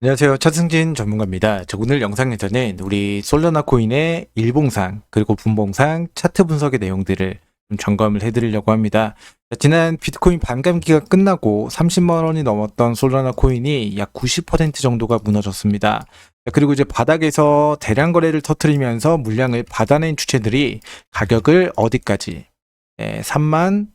안녕하세요. 차승진 전문가입니다. 저 오늘 영상에서는 우리 솔라나 코인의 일봉상 그리고 분봉상 차트 분석의 내용들을 좀 점검을 해드리려고 합니다. 자, 지난 비트코인 반감기가 끝나고 30만 원이 넘었던 솔라나 코인이 약 90% 정도가 무너졌습니다. 자, 그리고 이제 바닥에서 대량 거래를 터트리면서 물량을 받아낸 주체들이 가격을 어디까지 예, 3만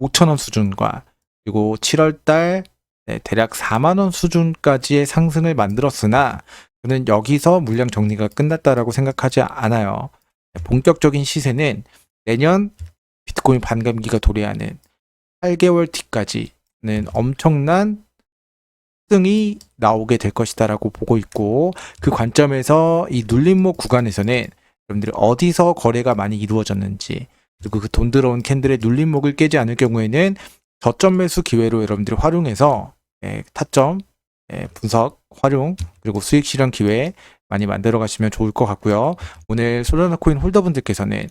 5천 원 수준과 그리고 7월 달 네, 대략 4만 원 수준까지의 상승을 만들었으나 저는 여기서 물량 정리가 끝났다라고 생각하지 않아요. 네, 본격적인 시세는 내년 비트코인 반감기가 도래하는 8개월 뒤까지는 엄청난 등이 나오게 될 것이다라고 보고 있고 그 관점에서 이 눌림목 구간에서는 여러분들이 어디서 거래가 많이 이루어졌는지 그리고 그 돈 들어온 캔들의 눌림목을 깨지 않을 경우에는 저점 매수 기회로 여러분들이 활용해서 예, 타점 예, 분석 활용 그리고 수익 실현 기회 많이 만들어 가시면 좋을 것 같고요. 오늘 솔라나 코인 홀더분들께서는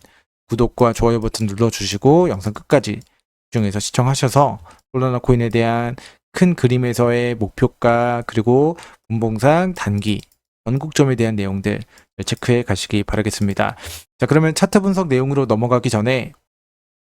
구독과 좋아요 버튼 눌러 주시고 영상 끝까지 집중해서 시청하셔서 솔라나 코인에 대한 큰 그림에서의 목표가 그리고 분봉상 단기 전국점에 대한 내용들 체크해 가시기 바라겠습니다. 자, 그러면 차트 분석 내용으로 넘어가기 전에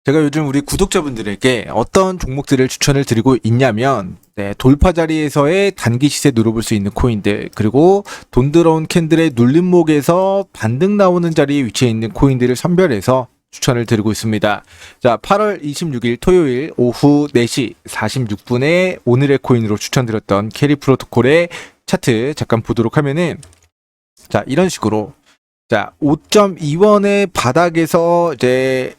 제가 요즘 우리 구독자분들에게 어떤 종목들을 추천을 드리고 있냐면 네, 돌파 자리에서의 단기 시세 누려볼 수 있는 코인들 그리고 돈 들어온 캔들의 눌림목에서 반등 나오는 자리에 위치해 있는 코인들을 선별해서 추천을 드리고 있습니다. 자, 8월 26일 토요일 오후 4시 46분에 오늘의 코인으로 추천드렸던 캐리 프로토콜의 차트 잠깐 보도록 하면은 자, 이런 식으로 자, 5.2원의 바닥에서 이제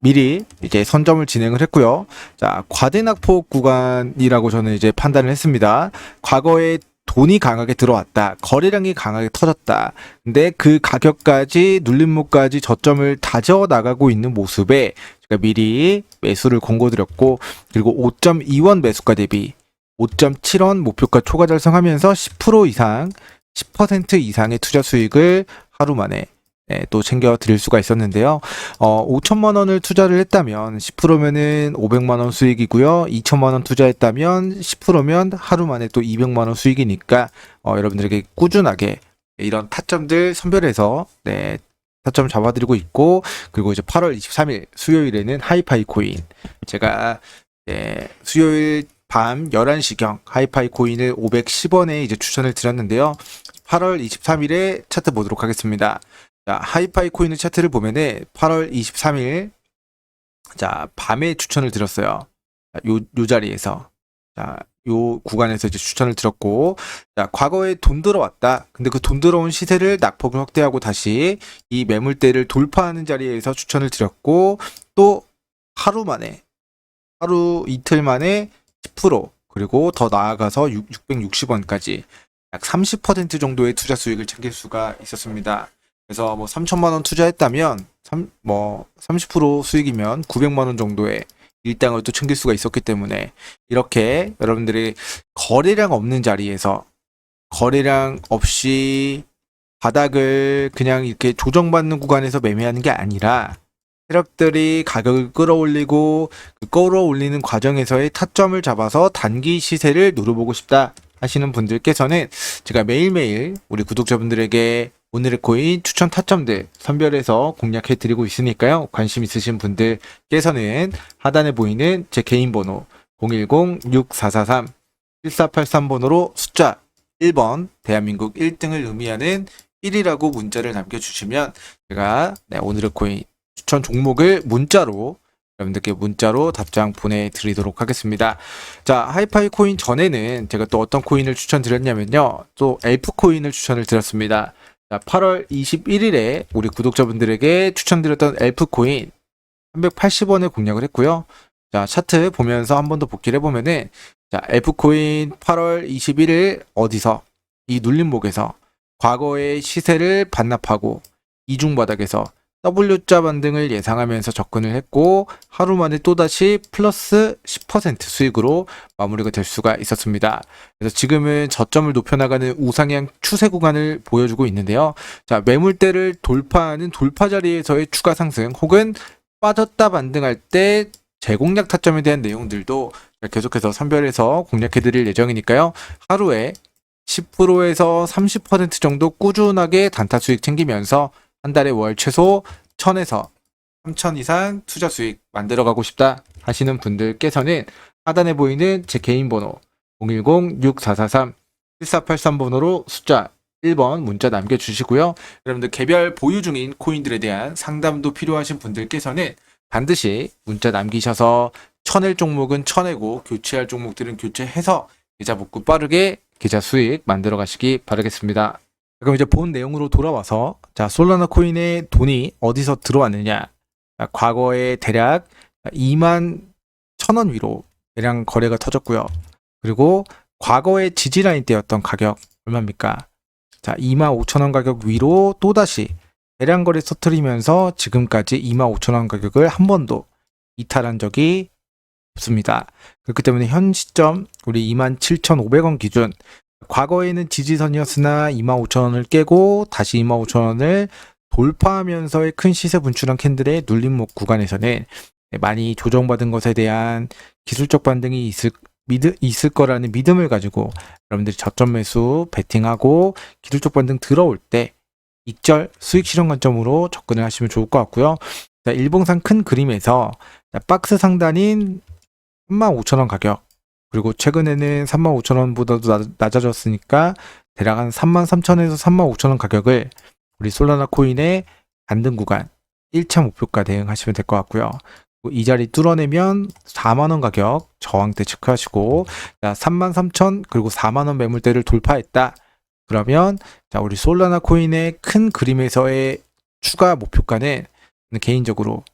미리 이제 선점을 진행을 했고요. 자, 과대낙폭 구간이라고 저는 이제 판단을 했습니다. 과거에 돈이 강하게 들어왔다. 거래량이 강하게 터졌다. 근데 그 가격까지 눌림목까지 저점을 다져 나가고 있는 모습에 제가 미리 매수를 권고드렸고 그리고 5.2원 매수가 대비 5.7원 목표가 초과 달성하면서 10% 이상 10% 이상의 투자 수익을 하루 만에 예, 또 챙겨 드릴 수가 있었는데요. 어, 5천만 원을 투자를 했다면 10%면은 500만 원 수익이고요. 2천만 원 투자했다면 10%면 하루 만에 또 200만 원 수익이니까 어, 여러분들에게 꾸준하게 이런 타점들 선별해서 네, 타점 잡아드리고 있고 그리고 이제 8월 23일 수요일에는 하이파이 코인 제가 예, 수요일 밤 11시경 하이파이 코인을 510원에 이제 추천을 드렸는데요. 8월 23일에 차트 보도록 하겠습니다. 자, 하이파이 코인의 차트를 보면은 8월 23일 자, 밤에 추천을 드렸어요. 자, 요, 요 자리에서. 자, 요 구간에서 이제 추천을 드렸고, 자, 과거에 돈 들어왔다. 근데 그 돈 들어온 시세를 낙폭을 확대하고 다시 이 매물대를 돌파하는 자리에서 추천을 드렸고, 또 하루 만에, 하루 이틀 만에 10% 그리고 더 나아가서 6, 660원까지 약 30% 정도의 투자 수익을 챙길 수가 있었습니다. 그래서 뭐 3천만 원 투자했다면 3, 뭐 30% 수익이면 900만 원 정도의 일당을 또 챙길 수가 있었기 때문에 이렇게 여러분들이 거래량 없는 자리에서 거래량 없이 바닥을 그냥 이렇게 조정받는 구간에서 매매하는 게 아니라 세력들이 가격을 끌어올리고 그 끌어올리는 과정에서의 타점을 잡아서 단기 시세를 누려보고 싶다 하시는 분들께서는 제가 매일매일 우리 구독자분들에게 오늘의 코인 추천 타점들 선별해서 공략해 드리고 있으니까요. 관심 있으신 분들께서는 하단에 보이는 제 개인 번호 010-6443-1483 번호로 숫자 1번 대한민국 1등을 의미하는 1이라고 문자를 남겨주시면 제가 네, 오늘의 코인 추천 종목을 문자로 여러분들께 문자로 답장 보내드리도록 하겠습니다. 자, 하이파이 코인 전에는 제가 또 어떤 코인을 추천드렸냐면요. 또 엘프 코인을 추천을 드렸습니다. 자, 8월 21일에 우리 구독자분들에게 추천드렸던 엘프 코인 380원에 공략을 했고요. 자, 차트 보면서 한 번 더 복기를 해보면은 자, 엘프 코인 8월 21일 어디서 이 눌림목에서 과거의 시세를 반납하고 이중 바닥에서 W자 반등을 예상하면서 접근을 했고 하루 만에 또다시 플러스 10% 수익으로 마무리가 될 수가 있었습니다. 그래서 지금은 저점을 높여나가는 우상향 추세 구간을 보여주고 있는데요. 자, 매물대를 돌파하는 돌파 자리에서의 추가 상승 혹은 빠졌다 반등할 때 재공략 타점에 대한 내용들도 계속해서 선별해서 공략해 드릴 예정이니까요. 하루에 10%에서 30% 정도 꾸준하게 단타 수익 챙기면서 한 달에 월 최소 1000에서 3000 이상 투자 수익 만들어 가고 싶다 하시는 분들께서는 하단에 보이는 제 개인 번호 010-6443-1483 번호로 숫자 1번 문자 남겨주시고요. 여러분들 개별 보유 중인 코인들에 대한 상담도 필요하신 분들께서는 반드시 문자 남기셔서 쳐낼 종목은 쳐내고 교체할 종목들은 교체해서 계좌 복구 빠르게 계좌 수익 만들어 가시기 바라겠습니다. 그럼 이제 본 내용으로 돌아와서 자 솔라나 코인에 돈이 어디서 들어왔느냐 자, 과거에 대략 2만 1천원 위로 대량 거래가 터졌고요. 그리고 과거의 지지라인 때였던 가격 얼마입니까? 자 2만 5천원 가격 위로 또다시 대량 거래 터트리면서 지금까지 2만 5천원 가격을 한 번도 이탈한 적이 없습니다. 그렇기 때문에 현 시점 우리 2만 7,500원 기준 과거에는 지지선이었으나 2만 5천원을 깨고 다시 2만 5천원을 돌파하면서의 큰 시세 분출한 캔들의 눌림목 구간에서는 많이 조정받은 것에 대한 기술적 반등이 있을 믿, 있을 거라는 믿음을 가지고 여러분들이 저점 매수 베팅하고 기술적 반등 들어올 때 익절 수익 실현 관점으로 접근을 하시면 좋을 것 같고요. 자, 일봉상 큰 그림에서 자, 박스 상단인 35,000원 가격 그리고 최근에는 35,000원보다도 낮아졌으니까 대략 한 33,000에서 35,000원 가격을 우리 솔라나 코인의 반등 구간 1차 목표가 대응하시면 될 것 같고요. 이 자리 뚫어내면 4만원 가격 저항대 체크하시고 자, 33,000 그리고 4만원 매물대를 돌파했다. 그러면 자 우리 솔라나 코인의 큰 그림에서의 추가 목표가는 개인적으로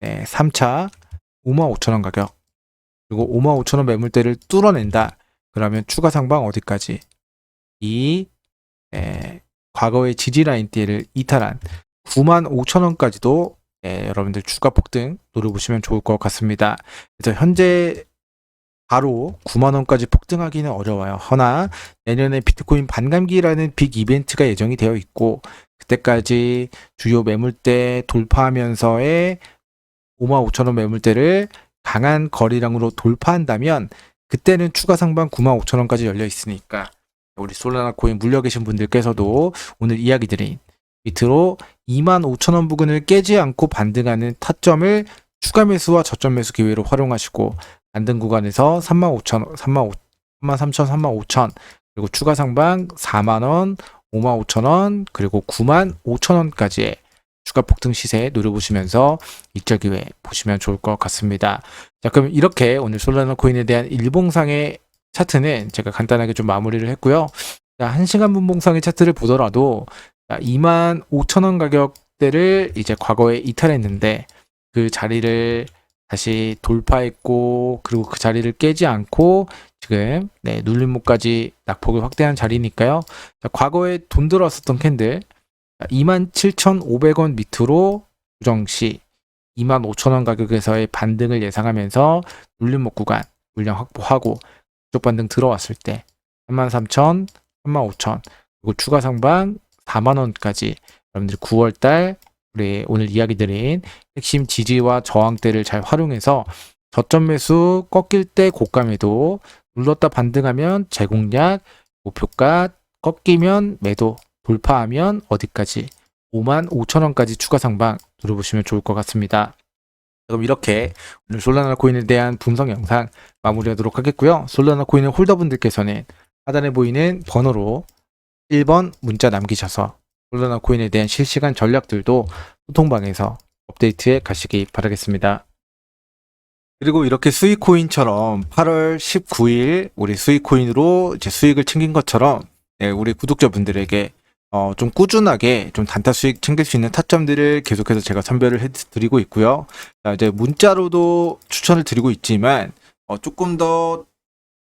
네, 3차 55,000원 가격 그리고 55,000원 매물대를 뚫어낸다. 그러면 추가 상방 어디까지? 이 네, 과거의 지지 라인대를 이탈한 95,000원까지도 네, 여러분들 추가 폭등 노려보시면 좋을 것 같습니다. 그래서 현재 바로 9만 원까지 폭등하기는 어려워요. 허나 내년에 비트코인 반감기라는 빅 이벤트가 예정이 되어 있고 그때까지 주요 매물대 돌파하면서의 5만 5천 원 매물대를 강한 거래량으로 돌파한다면 그때는 추가 상방 9만 5천 원까지 열려 있으니까 우리 솔라나 코인 물려 계신 분들께서도 오늘 이야기 드린 밑으로 2만 5천 원 부근을 깨지 않고 반등하는 타점을 추가 매수와 저점 매수 기회로 활용하시고 반등 구간에서 3만 5천 3만 5 3만 3천 3만 5천 그리고 추가 상방 4만 원 5만 5천 원 그리고 9만 5천 원까지의 추가 폭등 시세 노려보시면서 입절 기회 보시면 좋을 것 같습니다. 자 그럼 이렇게 오늘 솔라나 코인에 대한 일봉상의 차트는 제가 간단하게 좀 마무리를 했고요. 자, 1시간 분봉상의 차트를 보더라도 2만 5천 원 가격대를 이제 과거에 이탈했는데 그 자리를 다시 돌파했고 그리고 그 자리를 깨지 않고 지금 네, 눌림목까지 낙폭을 확대한 자리니까요. 자, 과거에 돈 들어왔었던 캔들 27,500원 밑으로 조정 시 25,000원 가격에서의 반등을 예상하면서 눌림목 구간 물량 확보하고 쪽 반등 들어왔을 때 33,000, 35,000 그리고 추가 상방 4만 원까지 여러분들이 9월 달 우리 오늘 이야기 드린 핵심 지지와 저항대를 잘 활용해서 저점 매수 꺾일 때 고감에도 눌렀다 반등하면 재공략 목표가 꺾이면 매도 돌파하면 어디까지 5만 5천 원까지 추가 상방 들어보시면 좋을 것 같습니다. 그럼 이렇게 오늘 솔라나 코인에 대한 분석 영상 마무리하도록 하겠고요. 솔라나 코인의 홀더분들께서는 하단에 보이는 번호로 1번 문자 남기셔서 솔라나 코인에 대한 실시간 전략들도 소통방에서 업데이트해 가시기 바라겠습니다. 그리고 이렇게 수익코인처럼 8월 19일 우리 수익코인으로 이제 수익을 챙긴 것처럼 네, 우리 구독자분들에게 어, 좀 꾸준하게 좀 단타 수익 챙길 수 있는 타점들을 계속해서 제가 선별을 해드리고 있고요. 자, 이제 문자로도 추천을 드리고 있지만 어, 조금 더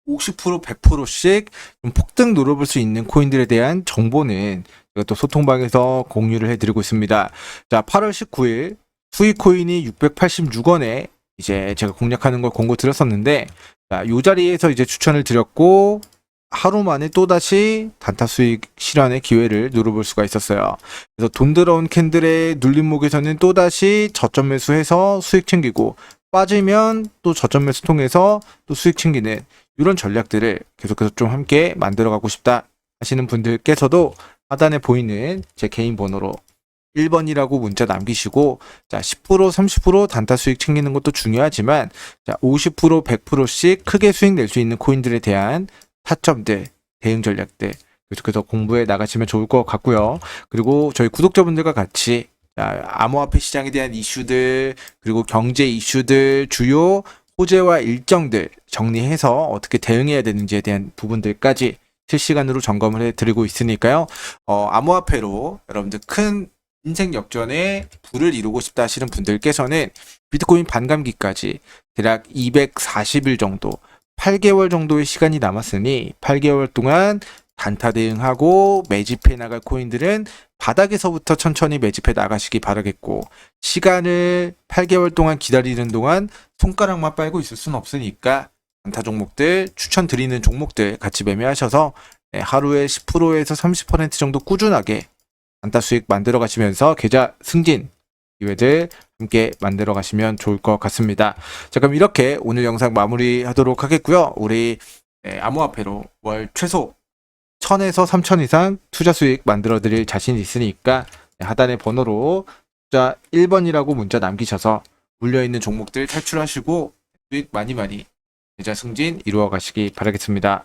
50% 100%씩 좀 폭등 노려볼 수 있는 코인들에 대한 정보는 제가 또 소통방에서 공유를 해드리고 있습니다. 자, 8월 19일 수익 코인이 686원에 이제 제가 공략하는 걸 공고 드렸었는데, 자, 요 자리에서 이제 추천을 드렸고, 하루 만에 또다시 단타 수익 실현의 기회를 누려볼 수가 있었어요. 그래서 돈 들어온 캔들의 눌림목에서는 또다시 저점 매수해서 수익 챙기고, 빠지면 또 저점 매수 통해서 또 수익 챙기는 이런 전략들을 계속해서 좀 함께 만들어 가고 싶다 하시는 분들께서도 하단에 보이는 제 개인 번호로 1번이라고 문자 남기시고 자 10% 30% 단타 수익 챙기는 것도 중요하지만 자 50% 100%씩 크게 수익 낼 수 있는 코인들에 대한 타점들 대응 전략들 계속해서 공부해 나가시면 좋을 것 같고요. 그리고 저희 구독자분들과 같이 자, 암호화폐 시장에 대한 이슈들 그리고 경제 이슈들 주요 호재와 일정들 정리해서 어떻게 대응해야 되는지에 대한 부분들까지 실시간으로 점검을 해드리고 있으니까요. 어, 암호화폐로 여러분들 큰 인생 역전에 불을 이루고 싶다 하시는 분들께서는 비트코인 반감기까지 대략 240일 정도 8개월 정도의 시간이 남았으니 8개월 동안 단타 대응하고 매집해 나갈 코인들은 바닥에서부터 천천히 매집해 나가시기 바라겠고 시간을 8개월 동안 기다리는 동안 손가락만 빨고 있을 수는 없으니까 단타 종목들 추천드리는 종목들 같이 매매하셔서 네, 하루에 10%에서 30% 정도 꾸준하게 단타 수익 만들어 가시면서 계좌 승진 기회들 함께 만들어 가시면 좋을 것 같습니다. 자 그럼 이렇게 오늘 영상 마무리 하도록 하겠고요. 우리 네, 암호화폐로 월 최소 1000에서 3000 이상 투자 수익 만들어 드릴 자신이 있으니까 네, 하단의 번호로 투자 1번이라고 문자 남기셔서 물려 있는 종목들 탈출하시고 수익 많이 많이 계좌 승진 이루어 가시기 바라겠습니다.